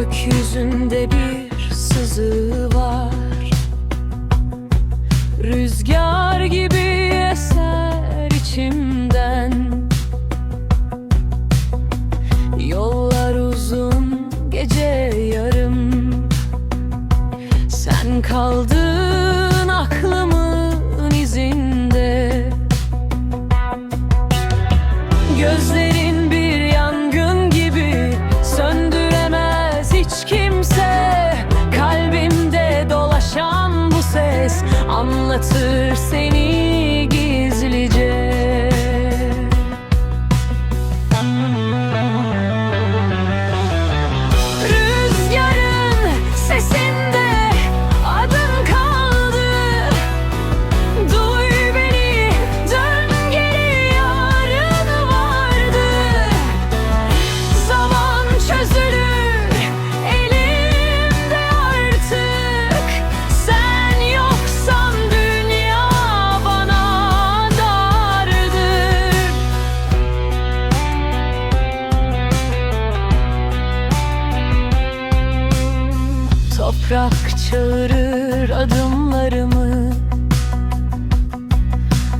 Gökyüzünde bir sızı var. Rüzgar gibi eser içimden. Yollar uzun gece yarım. Sen kaldın aklımın izinde. Gözlerim anlatır seni. Toprak çağırır adımlarımı.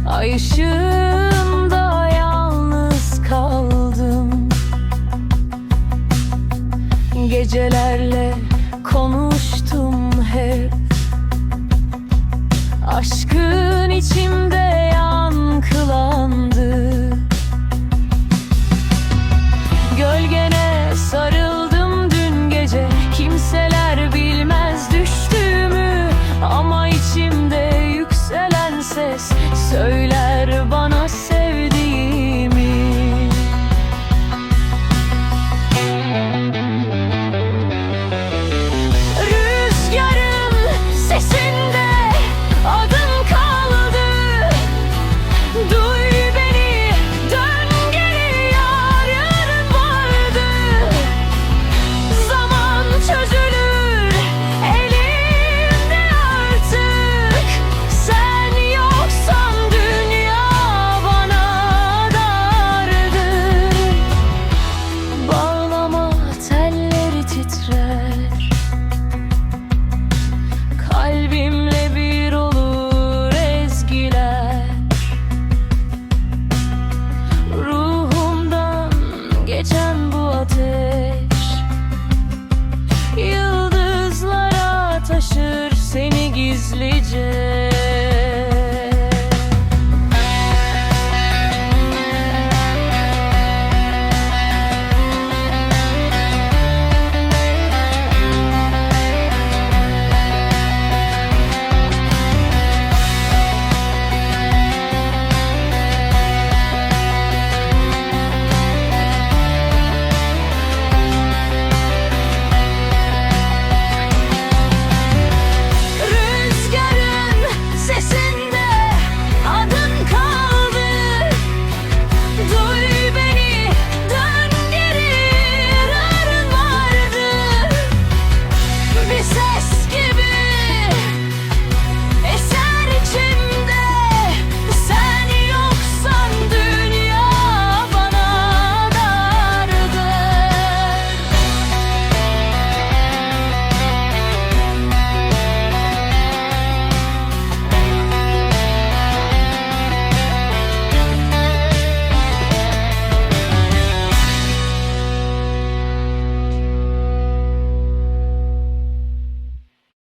Ay ışığında yalnız kaldım. Gecelerle taşır seni gizlice.